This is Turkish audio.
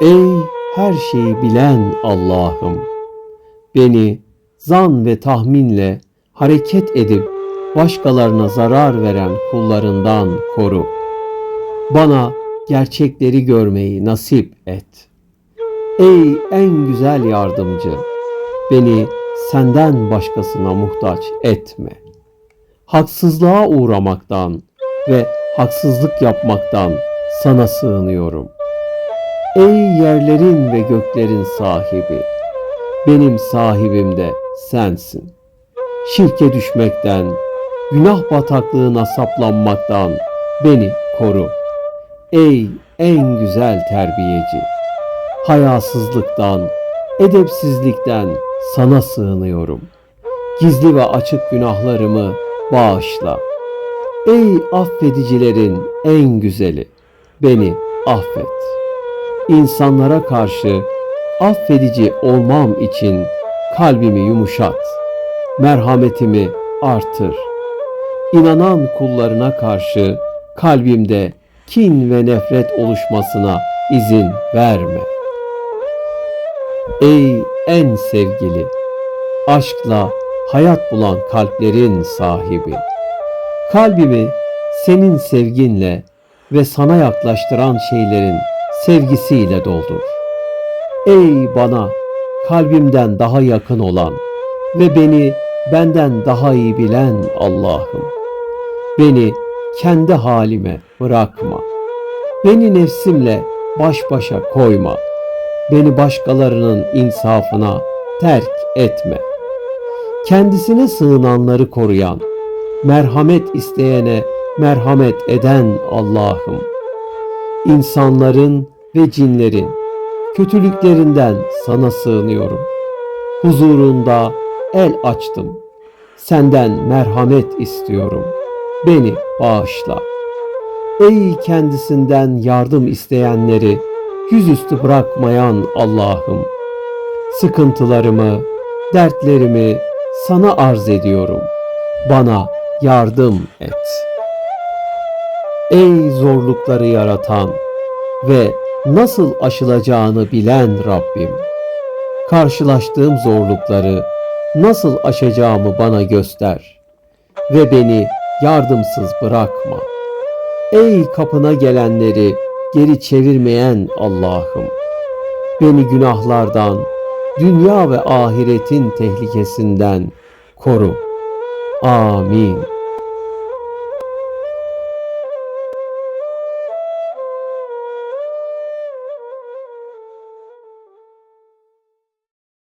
Ey her şeyi bilen Allah'ım! Beni zan ve tahminle hareket edip başkalarına zarar veren kullarından koru. Bana gerçekleri görmeyi nasip et. Ey en güzel yardımcı! Beni senden başkasına muhtaç etme. Haksızlığa uğramaktan ve haksızlık yapmaktan sana sığınıyorum. Ey yerlerin ve göklerin sahibi! Benim sahibim de sensin. Şirke düşmekten, günah bataklığına saplanmaktan beni koru. Ey en güzel terbiyeci! Hayasızlıktan, edepsizlikten sana sığınıyorum. Gizli ve açık günahlarımı bağışla. Ey affedicilerin en güzeli, beni affet. İnsanlara karşı affedici olmam için kalbimi yumuşat. Merhametimi artır. İnanan kullarına karşı kalbimde kin ve nefret oluşmasına izin verme. Ey en sevgili, aşkla hayat bulan kalplerin sahibi. Kalbimi senin sevginle ve sana yaklaştıran şeylerin sevgisiyle doldur. Ey bana kalbimden daha yakın olan ve beni benden daha iyi bilen Allah'ım. Beni kendi halime bırakma. Beni nefsimle baş başa koyma. Beni başkalarının insafına terk etme. Kendisine sığınanları koruyan, merhamet isteyene merhamet eden Allah'ım. İnsanların ve cinlerin kötülüklerinden sana sığınıyorum. Huzurunda el açtım. Senden merhamet istiyorum. Beni bağışla. Ey kendisinden yardım isteyenleri yüzüstü bırakmayan Allah'ım. Sıkıntılarımı, dertlerimi sana arz ediyorum. Bana yardım et. Ey zorlukları yaratan ve nasıl aşılacağını bilen Rabbim. Karşılaştığım zorlukları nasıl aşacağımı bana göster ve beni yardımsız bırakma. Ey kapına gelenleri geri çevirmeyen Allah'ım. Beni günahlardan, dünya ve ahiretin tehlikesinden koru. Amin.